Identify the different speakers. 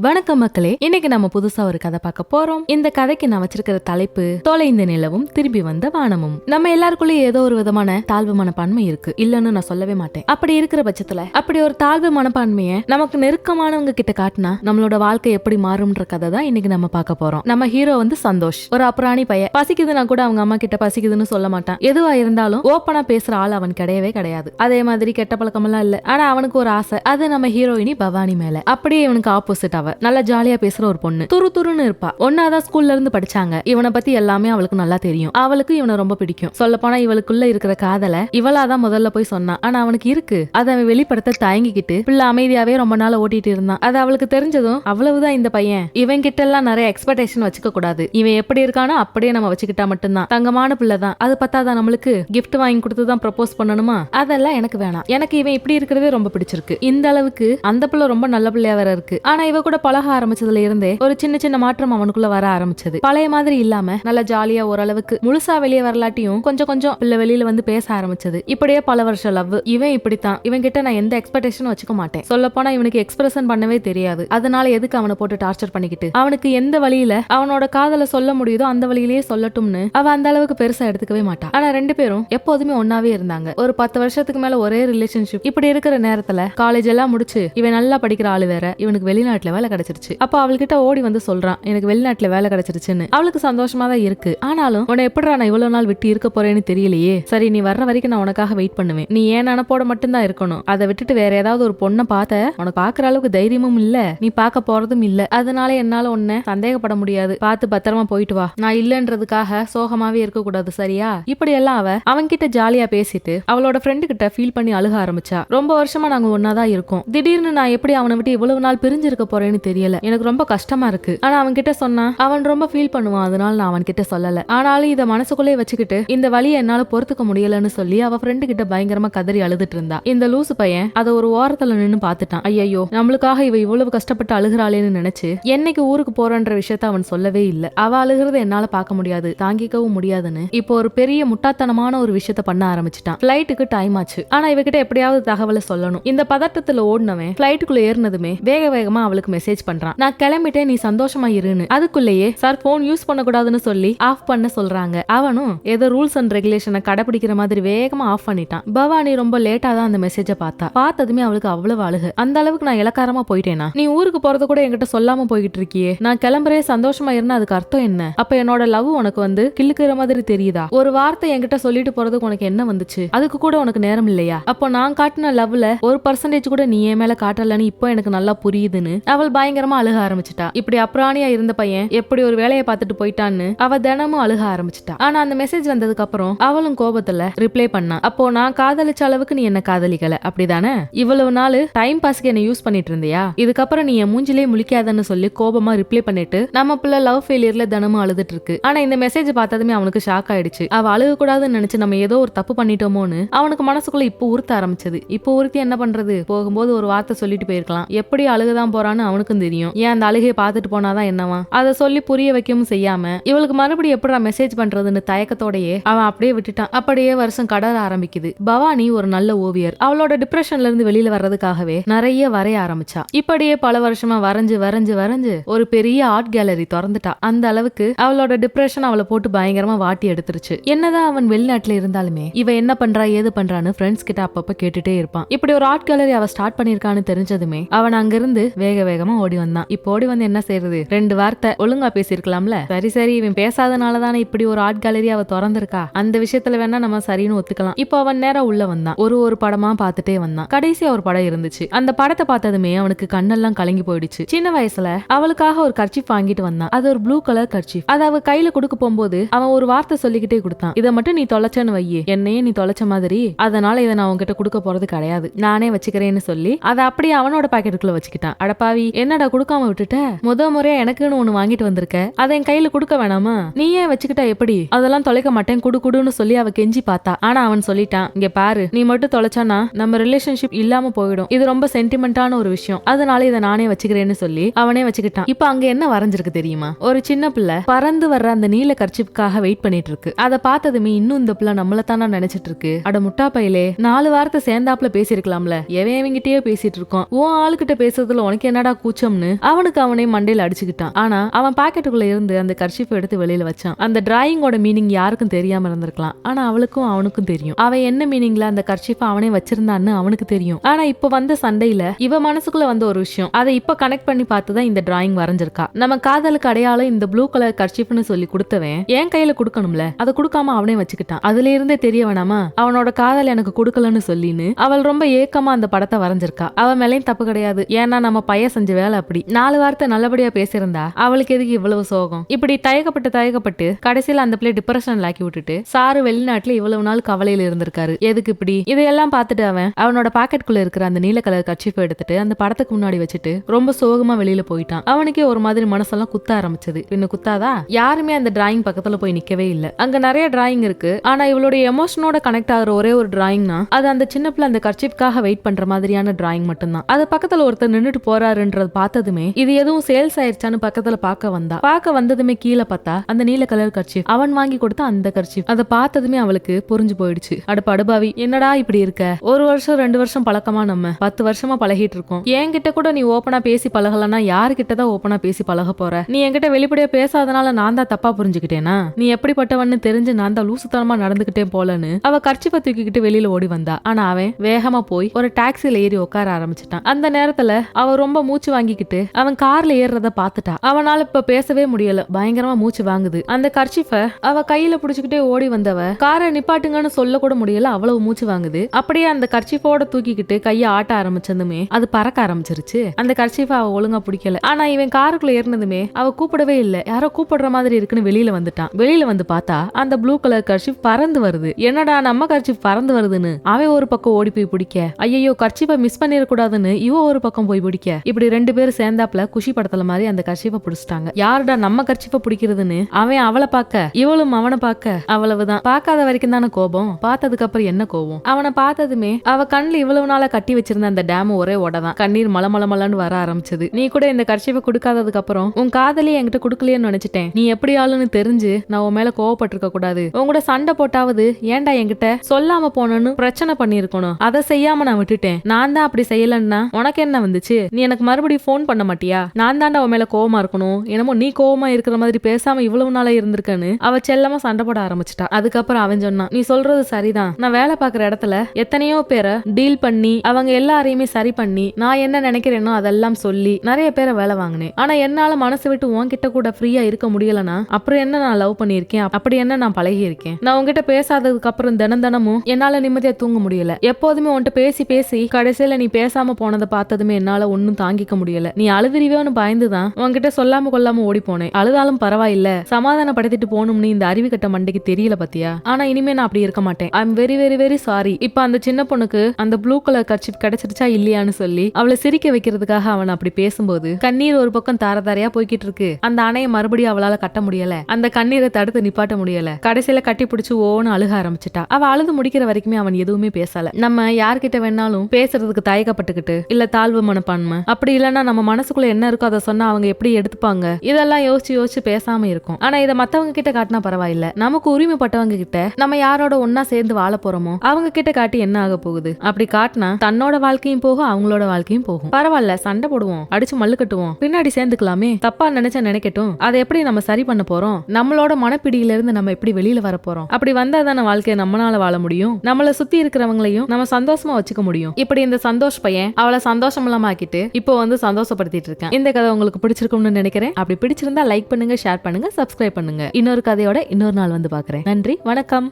Speaker 1: வணக்கம் மக்களே இன்னைக்கு நம்ம புதுசா ஒரு கதை பார்க்க போறோம். இந்த கதைக்கு நான் வச்சிருக்கிற தலைப்பு தொலைந்த நிலவும் திரும்பி வந்த வானமும். நம்ம எல்லாருக்குள்ளயும் ஏதோ ஒரு விதமான தாழ்வு மனப்பான்மை இருக்கு. இல்லன்னு நான் சொல்லவே மாட்டேன். அப்படி இருக்கிற பட்சத்துல அப்படி ஒரு தாழ்வு மனப்பான்மைய நமக்கு நெருக்கமானவங்க கிட்ட காட்டினா நம்மளோட வாழ்க்கை எப்படி மாறும்ன்ற கதை தான் இன்னைக்கு நம்ம பார்க்க போறோம். நம்ம ஹீரோ வந்து சந்தோஷ். ஒரு அப்புறாணி பையன். பசிக்குதுன்னா கூட அவங்க அம்மா கிட்ட பசிக்குதுன்னு சொல்ல மாட்டான். எதுவா இருந்தாலும் ஓப்பனா பேசுற ஆள் அவன் கிடையவே கிடையாது. அதே மாதிரி கெட்ட பழக்கமெல்லாம் இல்ல. ஆனா அவனுக்கு ஒரு ஆசை. அது நம்ம ஹீரோயினி பவானி மேல. அப்படியே இவனுக்கு ஆப்போசிட் அவ நல்லா ஜாலியா பேசுற ஒரு பொண்ணு. துரு துருன்னு இருப்பா. ஒன்னாதான் ஸ்கூல்ல இருந்து படிச்சாங்க. இவனை பத்தி எல்லாமே அவளுக்கு நல்லா தெரியும். அவளுக்கு இவனை ரொம்ப பிடிக்கும். சொல்ல போனா இவளுக்குள்ள இருக்கிற காதல இவளாதான் முதல்ல போய் சொன்னான் ஆனா அவனுக்கு இருக்கு. அதை அவன் வெளிப்படுத்த தயங்கிக்கிட்டு பிள்ளை அமைதியாவே ரொம்ப நாள் ஓட்டிட்டு இருந்தான். அது அவளுக்கு தெரிஞ்சதும் அவ்வளவுதான் இந்த பையன். இவன் கிட்ட எல்லாம் நிறைய எக்ஸ்பெக்டேஷன் வச்சுக்க கூடாது. இவன் எப்படி இருக்கானோ அப்படியே நம்ம வச்சுக்கிட்டா மட்டும்தான். தங்கமான பிள்ளை தான். அது பத்தாதான் நம்மளுக்கு? கிஃப்ட் வாங்கி கொடுத்து தான் ப்ரப்போஸ் பண்ணணுமா? அதெல்லாம் எனக்கு வேணாம். எனக்கு இவன் இப்படி இருக்கிறதே ரொம்ப பிடிச்சிருக்கு. இந்த அளவுக்கு அந்த பிள்ளை ரொம்ப நல்ல பிள்ளையா வேற இருக்கு. ஆனா இவ கூட பழக ஆரம்பிச்சதுல இருந்தே ஒரு சின்ன சின்ன மாற்றம் அவனுக்குள்ள வர ஆரம்பிச்சது. பழைய மாதிரி இல்லாம நல்ல ஜாலியா ஓரளவுக்கு முழுசா வெளியே வரலாட்டியும் கொஞ்சம் கொஞ்சம் பிள்ளை வெளியில வந்து பேச ஆரம்பிச்சது. இப்படியே பல வருஷம் லவ் இவன் இப்படித்தான். இவன் கிட்ட நான் எந்த எக்ஸ்பெக்டேஷனும் வச்சுக்க மாட்டேன். சொல்ல போனா இவனுக்கு எக்ஸ்பிரஷன் பண்ணவே தெரியாது. அதனால எதுக்கு அவனை போட்டு டார்ச்சர் பண்ணிக்கிட்டு? அவனுக்கு எந்த வழியில அவனோட காதல சொல்ல முடியுதோ அந்த வழியிலேயே சொல்லட்டும்னு அவ அந்த அளவுக்கு பெருசா எடுத்துக்கவே மாட்டான். ஆனா ரெண்டு பேரும் எப்போதுமே ஒன்னாவே இருந்தாங்க. ஒரு பத்து வருஷத்துக்கு மேல ஒரே ரிலேஷன்ஷிப் இப்படி இருக்கிற நேரத்துல காலேஜ் எல்லாம் முடிச்சு இவன் நல்லா படிக்கிற ஆளு வேற. இவனுக்கு வெளிநாட்டுல வேலை கிடைச்சிருச்சு. அப்ப அவள்கிட்ட ஓடி வந்து சொல்றான் எனக்கு வெளிநாட்டுல வேலை கிடைச்சிருச்சுன்னு. அவளுக்கு சந்தோஷமா தான் இருக்கு. ஆனாலும் உன்னை எப்படா நான் இவ்வளவு நாள் விட்டு இருக்க போறேன்னு தெரியலையே? சரி நீ வர்ற வரைக்கும் நான் உனக்காக வெயிட் பண்ணுவேன். நீ ஏன் அனுப்போட மட்டும்தான் இருக்கணும். அதை விட்டுட்டு வேற ஏதாவது ஒரு பொண்ணை பார்த்த உனக்கு பாக்குற அளவுக்கு தைரியமும் இல்ல. நீ பார்க்க போறதும் இல்ல. அதனால என்னால உன்னை சந்தேகப்பட முடியாது. பார்த்து பத்திரமா போயிட்டு வா. நான் இல்லன்றதுக்காக சோகமாவே இருக்க கூடாது சரியா? இப்படி எல்லாம் அவ அவன்கிட்ட ஜாலியா பேசிட்டு அவளோட ஃப்ரெண்டு கிட்ட ஃபீல் பண்ணி அழுக ஆரம்பிச்சா. ரொம்ப வருஷமா நாங்க ஒன்னாதான் இருக்கோம். திடீர்னு நான் எப்படி அவனை விட்டு இவ்வளவு நாள் பிரிஞ்சிருக்க போறேன்னு தெரியல. எனக்கு ரொம்ப கஷ்டமா இருக்கு. ஆனா அவன் கிட்ட சொன்னா அவன் ரொம்ப ஃபீல் பண்ணுவான். அதனால நான் அவன் கிட்ட சொல்லல. ஆனாலும் இதை மனசுக்குள்ளே வச்சுக்கிட்டு இந்த வழியை என்னால பொறுத்துக்க முடியலன்னு சொல்லி அவ ஃப்ரெண்டு கிட்ட பயங்கரமா கதறி அழுதுட்டு இருந்தா. இந்த லூசு பையன் அதை ஒரு ஓரத்துல நின்னு பாத்துட்டான் ஐயோ நம்மளுக்காக இவ இவ்வளவு கஷ்டப்பட்டு அழுகிறாளேன்னு நினைச்சு என்னைக்கு ஊருக்கு போறன்ற விஷயத்த அவன் சொல்லவே இல்ல. அவ அழுகிறத என்னால பார்க்க முடியாது தாங்கிக்கவும் முடியாதுன்னு இப்போ ஒரு பெரிய முட்டாத்தனமான ஒரு விஷயத்த பண்ண ஆரம்பிச்சிட்டான். ஃபிளைட்டுக்கு டைம் ஆச்சு. ஆனா இவகிட்ட எப்படியாவது தகவலை சொல்லணும். இந்த பதட்டத்துல ஓடினவன் ஃபிளைட்டுக்குள்ள ஏறினதுமே வேக வேகமா அவளுக்கு மெசேஜ் பண்றான். நான் கிளம்பிட்டேன் நீ சந்தோஷமா இருன்னு. அதுக்குள்ளேயே சார் போன் யூஸ் பண்ணக்கூடாதுன்னு சொல்லி ஆஃப் பண்ண சொல்றாங்க. அவனும் ஏதோ ரூல்ஸ் அண்ட் ரெகுலேஷனை கடைபிடிக்கிற மாதிரி வேகமா ஆஃப் பண்ணிட்டான். பவானி ரொம்ப லேட்டா தான் அந்த மெசேஜை பார்த்தா. பார்த்ததுமே அவளுக்கு அவ்வளவு அழுகு. அந்த அளவுக்கு நான் இலக்காரமா போயிட்டேனா? நீ ஊருக்கு போறது கூட என்கிட்ட சொல்லாம போய்கிட்டு இருக்கியே. நான் கிளம்புறே சந்தோஷமா இருந்தா அதுக்கு அர்த்தம் என்ன? அப்ப என்னோட லவ் உனக்கு வந்து கிள்ளுக்கிற மாதிரி தெரியுதா? ஒரு வார்த்தை என்கிட்ட சொல்லிட்டு போறதுக்கு உனக்கு என்ன வந்துச்சு? அதுக்கு கூட உனக்கு நேரம் இல்லையா? அப்போ நான் காட்டின லவ்ல ஒரு பர்சன்டேஜ் கூட நீ என் மேல காட்டலன்னு இப்போ எனக்கு நல்லா புரியுதுன்னு அவள் பயங்கரமா அழுக ஆரம்பிச்சிட்டா. இப்படி அப்ராணியா இருந்த பையன் எப்படி ஒரு வேலையை பார்த்துட்டு போயிட்டான்னு அவ தினமும் அழுக ஆரம்பிச்சிட்டா. ஆனா அந்த மெசேஜ் வந்ததுக்கு அப்புறம் அவளும் கோபத்துல ரிப்ளை பண்ணா. அப்போ நான் காதலிச்ச அளவுக்கு நீ என்ன காதலிக்கல? அப்படிதானே? இவ்வளவு நாள் டைம் பாஸ்க்கு என்ன யூஸ் பண்ணிட்டு இருந்தியா? இதுக்கப்புறம் நீ என் மூஞ்சிலே முழிக்காதன்னு சொல்லி கோபமா ரிப்ளை பண்ணிட்டு நம்ம பிள்ளை லவ் ஃபெயிலியர்ல தினமும் அழுதுட்டு இருக்கு. ஆனா இந்த மெசேஜ் பார்த்ததுமே அவனுக்கு ஷாக் ஆயிடுச்சு. அவ அழுக கூடாதுன்னு நினைச்சு நம்ம ஏதோ ஒரு தப்பு பண்ணிட்டோமோன்னு அவனுக்கு மனசுக்குள்ள இப்போ உறுத்த ஆரம்பிச்சது. இப்போ உறுத்தி என்ன பண்றது? போகும்போது ஒரு வார்த்தை சொல்லிட்டு போயிருக்கலாம். எப்படி அழுகதான் போறான்னு அவனுக்கும் தெரியும். ஏன் அந்த அழுகையை பார்த்துட்டு போனாதான் என்னவா அதை சொல்லி புரிய வைக்கவும் செய்யாம இவளுக்கு மறுபடியும் எப்படா மெசேஜ் பண்றதுன்னு தயக்கத்தோடயே அவன் அப்படியே விட்டுட்டான். அப்படியே வருஷம் கடற ஆரம்பிக்குது. பவானி ஒரு நல்ல ஓவியர். அவளோட டிப்ரெஷன்ல இருந்து வெளியில வர்றதுக்காகவே நிறைய வரைய ஆரம்பிச்சா. இப்படியே பல வருஷமா வரைஞ்சு வரைஞ்சு வரைஞ்சு ஒரு பெரிய ஆர்ட் கேலரி திறந்துட்டா. அந்த அளவுக்கு அவளோட டிப்ரெஷன் அவளை போட்டு பயங்கரமா வாட்டி எடுத்துருச்சு. என்னதான் அவன் வெளிநாட்டுல இருந்தாலுமே இவ என்ன பண்றா ஏது பண்றான்னு ஃப்ரெண்ட்ஸ் கிட்ட அப்பப்ப கேட்டுட்டே இருப்பான். இப்படி ஒரு ஆர்ட் கேலரி அவ ஸ்டார்ட் பண்ணிருக்கான்னு தெரிஞ்சதுமே அவன் அங்கிருந்து வேக வேகமா ஓடி வந்தான். இப்போ ஓடி வந்து என்ன செய்யறது ரெண்டு வார்த்தை ஒழுங்கா பேசியிருக்கலாம்ல? சரி சரி இவன் பேசாதனால தானே இப்படி ஒரு ஆர்ட் கேலரி அவ திறந்திருக்கா? அந்த விஷயத்துல வேணா நம்ம சரின்னு ஒத்துக்கலாம். இப்போ அவன் நேரம் உள்ள வந்தான். ஒரு ஒரு படமா பார்த்துட்டே வந்தான். கடைசியா ஒரு படம் இருந்துச்சு. அந்த படத்தை பார்த்ததுமே அவனுக்கு கண்ணெல்லாம் கலங்கி போயிடுச்சு. சின்ன வயசுல அவளுக்காக ஒரு கர்ச்சிப் வாங்கிட்டு வந்தான். அது ஒரு ப்ளூ கலர் கர்ச்சிப் அதை அவ கையில கொடுக்க போகும்போது அவன் ஒரு வார்த்தை சொல்லிக்கிட்டே கொடுத்தான். இதை மட்டும் நீ தொலைச்சேன்னு வையே. என்னையே நீ தொலைச்ச மாதிரி. அதனால இதை நான் உங்ககிட்ட கொடுக்க போறது கிடையாது. நானே வச்சுக்கிறேன்னு சொல்லி அதை அப்படியே அவனோட பாக்கெட்டுக்குள்ள வச்சுக்கிட்டான். அடப்பாவி என்னடா கொடுக்காம விட்டுட்ட? முத முறையா எனக்குன்னு ஒண்ணு வாங்கிட்டு வந்திருக்க. அதை என் கையில கொடுக்க வேணாமா? நீ ஏன் வச்சுக்கிட்டா எப்படி? அதெல்லாம் தொலைக்க மாட்டேன் குடு குடுன்னு சொல்லி அவ கெஞ்சி பார்த்தா. ஆனா அவன் சொல்லிட்டான் இங்க பாரு நீ மட்டும் தொலைச்சானா நம்ம ரிலேஷன்ஷிப் இல்லாம போயிடும். இது ரொம்ப சென்டிமெண்டான ஒரு விஷயம். அதனால இதை நானே வச்சுக்கிறேன்னு சொல்லி அவனே வச்சுக்கிட்டான். இப்ப அங்க என்ன வரைஞ்சிருக்கு தெரியுமா? ஒரு சின்ன பிள்ளை பறந்து வர்ற அந்த நீல கர்ச்சிப்புக்காக வெயிட் பண்ணிட்டு இருக்கு. அதை பார்த்ததுமே இன்னும் இந்த பிள்ளை நம்மள தானே நினைச்சிட்டு இருக்கு. அட முட்டா பையலே நாலு வாரத்தை சேர்ந்தாப்புல பேசிருக்கலாம்ல எவன் எவங்கிட்டயே பேசிட்டு இருக்கோம் உன் ஆளுகிட்ட பேசுறதுல உனக்கு என்னடா கூச்சம்னு அவனுக்கு அவனே மண்டையில அடிச்சுக்கிட்டான். ஆனா அவன் பாக்கெட்டுக்குள்ள இருந்து அந்த கர்ஷிஃப் எடுத்து வெளியில வச்சான். அந்த டிராயிங்கோட மீனிங் யாருக்கும் தெரியாம இருந்திருக்கலாம். ஆனா அவளுக்கும் அவனுக்கும் தெரியும். அவன் என்ன மீனிங்ல அந்த கர்ஷிப்பை அவனே வச்சிருந்தான்னு அவனுக்கு தெரியும். ஆனா இப்ப வந்த சண்டையில இவ மனசுக்குள்ள வந்த ஒரு விஷயம். அதை இப்ப கனெக்ட் பண்ணி பார்த்துதான் இந்த டிராயிங் வரைஞ்சிருக்கா. நம்ம காதலுக்கு அடையாளம் இந்த ப்ளூ கலர் கர்ஷிப்னு சொல்லி கொடுத்தவன் என் கையில கொடுக்கணும்ல. அதை கொடுக்காம அவனே வச்சுக்கிட்டான். அதுல இருந்தே தெரிய வேணாமா? அவனோட காதல் எனக்கு கொடுக்கலன்னு சொல்லின்னு அவள் ரொம்ப ஏக்கமா அந்த படத்தை வரைஞ்சிருக்கா. அவன் மேலேயும் தப்பு கிடையாது. ஏன்னா நம்ம பைய செஞ்ச வேலை அப்படி. நாலு வார்த்தை நல்லபடியா பேசியிருந்தா அவளுக்கு எதுக்கு இவ்வளவு சோகம்? இப்படி தயக்கப்பட்டு தயக்கப்பட்டு கடைசியில அந்த பிள்ளை டிப்ரெஷன் ஆக்கி விட்டுட்டு சாரு வெளிநாட்டுல இவ்வளவு நாள் கவலையில இருந்திருக்காரு. எதுக்கு இப்படி? இதையெல்லாம் பார்த்துட்டு அவன் அவனோட பாக்கெட்டுக்குள்ள இருக்கிற அந்த நீல கலர் கட்சிப்பை எடுத்துட்டு அந்த படத்துக்கு முன்னாடி வச்சுட்டு ரொம்ப சோகமா வெளியில போயிட்டான். அவனுக்கே ஒரு மாதிரி மனசெல்லாம் குத்த ஆரம்பிச்சது. பின்ன குத்தாதா? யாருமே அந்த டிராயிங் பக்கத்துல போய் நிக்கவே இல்ல. அங்க நிறைய டிராயிங் இருக்கு. ஆனா இவளுடைய எமோஷனோட கனெக்ட் ஆகுற ஒரே ஒரு டிராயிங்னா அது அந்த சின்ன பிள்ளை அந்த கர்ச்சிப்காக வெயிட் பண்ற மாதிரியான டிராயிங் மட்டும்தான். அது பக்கத்துல ஒருத்தர் நின்னுட்டு போறாருன்றது பார்த்ததுமே இது எதுவும் சேல்ஸ் ஆயிடுச்சான்னு பக்கத்துல பார்க்க வந்தா. பார்க்க வந்ததுமே கீழே பார்த்தா அந்த நீல கலர் கர்ச்சி அவன் வாங்கி கொடுத்த அந்த கர்ச்சி அதை பார்த்ததுமே அவளுக்கு புரிஞ்சு போயிடுச்சு. அட படுபாவி என்னடா இப்படி இருக்க? ஒரு வருஷம் ரெண்டு வருஷம் பழக்கமா நம்ம? பத்து வருஷமா பழகிட்டு இருக்கோம். என்கிட்ட கூட நீ ஓப்பனா பேசி பழகலன்னா யாருகிட்ட தான் ஓப்பனா பேசி பழக போற? நீ என்கிட்ட வெளிப்படையா பேசாதனால நான் தான் தப்பா புரிஞ்சுக்கிட்டேனா? நீ எப்படிப்பட்டவன்னு தெரிஞ்சு நான் தான் லூசுத்தனமா நடந்துகிட்டேன் போலன்னு அவ கர்ச்சி தூக்கிக்கிட்டு வெளியில ஓடி வந்தா. ஆனா அவன் வேகமா போய் ஒரு டாக்ஸில ஏறி உட்கார ஆரம்பிச்சிட்டான். அந்த நேரத்துல அவ ரொம்ப மூச்சு வாங்கிக்கிட்டு அவன் கார்ல ஏறுறத பாத்துட்டா அவனால இப்ப பேசவே முடியல. பயங்கரமா மூச்சு வாங்குது. அந்த கர்ச்சிஃப அவ கையில புடிச்சுக்கிட்டே ஓடி வந்தவ காரை நிப்பாட்டுங்கன்னு சொல்ல கூட முடியல. அவ்வளவு மூச்சு வாங்குது. அப்படியே அந்த கர்ச்சிஃபோட தூக்கிக்கிட்டு கைய ஆட்ட ஆரம்பிச்சதுமே அது பறக்க ஆரம்பிச்சிருச்சு. அந்த கர்ச்சிஃப அவ ஒழுங்கா பிடிக்கல. ஆனா இவன் காருக்குள்ள ஏறினதுமே அவ கூப்பிடவே இல்ல. யாரோ கூப்பிடுற மாதிரி இருக்குன்னு வெளியில வந்துட்டான். வெளியில வந்து பார்த்தா அந்த ப்ளூ கலர் கர்ச்சிஃப் பறந்து வருது. என்னடா நம்ம கர்ச்சிஃப் பறந்து வருதுன்னு? அவன் ஒரு பக்கம் ஓடி போய் பிடிக்க. ஐயோ கர்ச்சிப்பை மிஸ் பண்ணிடக்கூடாதுன்னு இவ ஒரு பக்கம் போய் பிடிக்க. இப்படி ரெண்டு ரெண்டு பேரும் சேர்ந்தாப்ல குஷி படத்துல மாதிரி அந்த கர்ஷிப்பை பிடிச்சிட்டாங்க. யாருடா நம்ம கர்ஷிப்பை பிடிக்கிறதுன்னு? அவன் அவளை பார்க்க இவளும் அவனை பார்க்க அவ்வளவுதான். பார்க்காத வரைக்கும் தானே கோபம்? பார்த்ததுக்கு அப்புறம் என்ன கோபம்? அவனை பார்த்ததுமே அவ கண்ணில் இவ்வளவு நாளா கட்டி வச்சிருந்த அந்த டேம் ஒரே உடதான் கண்ணீர் மல மலன்னு வர ஆரம்பிச்சது. நீ கூட இந்த கர்ஷிப்பை கொடுக்காததுக்கு அப்புறம் உன் காதலி என்கிட்ட கொடுக்கலையேன்னு நினைச்சிட்டேன். நீ எப்படி ஆளுன்னு தெரிஞ்சு நான் உன் மேல கோவப்பட்டிருக்க கூடாது. உன் கூட சண்டை போட்டாவது ஏன்டா என்கிட்ட சொல்லாம போனன்னு பிரச்சனை பண்ணிருக்கணும் அதை செய்யாம நான் விட்டுட்டேன். நான் தான் அப்படி செய்யலன்னா உனக்கு என்ன வந்துச்சு? நீ எனக்கு மறுபடியும் ஃபோன் பண்ண மாட்டியா? நான் தாண்டா உன் மேல கோவமா இருக்கணும். என்னமோ நீ கோவமா இருக்கிற மாதிரி பேசாம இவ்வளவு நாளா இருந்திருக்கன்னு அவ செல்லமா சண்டை போட ஆரம்பிச்சிட்டா. அதுக்கப்புறம் அவன் சொன்னான் நீ சொல்றது சரிதான். நான் வேலை பார்க்குற இடத்துல எத்தனையோ பேரை டீல் பண்ணி அவங்க எல்லாரையுமே சரி பண்ணி நான் என்ன நினைக்கிறேனோ அதெல்லாம் சொல்லி நிறைய பேரை வேலை வாங்கினேன். ஆனா என்னால மனசு விட்டு உன்கிட்ட கூட ஃப்ரீயா இருக்க முடியலனா அப்புறம் என்ன நான் லவ் பண்ணியிருக்கேன்? அப்படி என்ன நான் பழகி இருக்கேன் நான் உங்ககிட்ட பேசாததுக்கு அப்புறம் தினம் தினமும் என்னால நிம்மதியா தூங்க முடியல. எப்போதுமே உன்கிட்ட பேசி பேசி கடைசியில நீ பேசாம போனதை பார்த்ததுமே என்னால ஒன்னும் தாங்கிக்க முடியல. நீ அழுதுறிவேன்னு பயந்துதான். உன்கிட்ட சொல்லாம கொல்லாம ஓடி போனேன் அழுதாலும் பரவாயில்ல. சமாதானப்படுத்திட்டு போகணும்னு இந்த அறிவு கட்ட மண்டைக்கு தெரியல பத்தியா? ஆனா இனிமே நான் அப்படி இருக்க மாட்டேன். I am very very very sorry இப்ப அந்த சின்ன பொண்ணுக்கு அந்த ப்ளூ கலர் கர்ச்சிப் கிடைச்சிருச்சா இல்லையான்னு சொல்லி அவளை சிரிக்க வைக்கிறதுக்காக அவன் அப்படி பேசும்போது கண்ணீர் ஒரு பக்கம் தார தாரையா போய்கிட்டு இருக்கு. அந்த அணையை மறுபடியும் அவளால கட்ட முடியல. அந்த கண்ணீரை தடுத்து நிப்பாட்ட முடியல. கடைசியில கட்டி பிடிச்சு ஓன்னு அழுக ஆரம்பிச்சிட்டா. அவ அழுது முடிக்கிற வரைக்குமே அவன் எதுவுமே பேசல. நம்ம யார்கிட்ட வேணாலும் பேசுறதுக்கு தயக்கப்பட்டுக்கிட்டு இல்ல தாழ்வு மனப்பான்மை அப்படி இல்லைன்னா நம்ம மனசுக்குள்ள என்ன இருக்கோ அதை சொன்னா அவங்க எப்படி எடுத்துப்பாங்க? இதெல்லாம் யோசிச்சு யோசிச்சு பேசாம இருக்கும். ஆனா இதை மத்தவங்க கிட்ட காட்டினா பரவாயில்ல. நமக்கு உரிமைப்பட்டவங்க கிட்ட நம்ம யாரோட ஒன்னா சேர்ந்து வாழ போறோமோ அவங்க கிட்ட காட்டி என்ன ஆக போகுது? அப்படி காட்டினா தன்னோட வாழ்க்கையும் போகும் அவங்களோட வாழ்க்கையும் போகும். பரவாயில்ல சண்டை போடுவோம் அடிச்சு மல்லு கட்டுவோம் பின்னாடி சேர்ந்துக்கலாமே. தப்பா நினைச்சா நினைக்கட்டும். அதை எப்படி நம்ம சரி பண்ண போறோம்? நம்மளோட மனப்பிடியில இருந்து நம்ம எப்படி வெளியில வர போறோம்? அப்படி வந்தா தானே வாழ்க்கையை நம்மளால வாழ முடியும்? நம்மள சுத்தி இருக்கிறவங்களையும் நம்ம சந்தோஷமா வச்சுக்க முடியும். இப்படி இந்த சந்தோஷ் பையன் அவளை சந்தோஷம் இல்லாம ஆக்கிட்டு இப்போ வந்து சந்தோஷப்படுத்திட்டு இருக்கேன் இந்த கதை உங்களுக்கு பிடிச்சிருக்கும்னு நினைக்கிறேன். அப்படி பிடிச்சிருந்தா லைக் பண்ணுங்க ஷேர் பண்ணுங்க சப்ஸ்கிரைப் பண்ணுங்க. இன்னொரு கதையோட இன்னொரு நாள் வந்து பாக்குறேன் நன்றி வணக்கம்.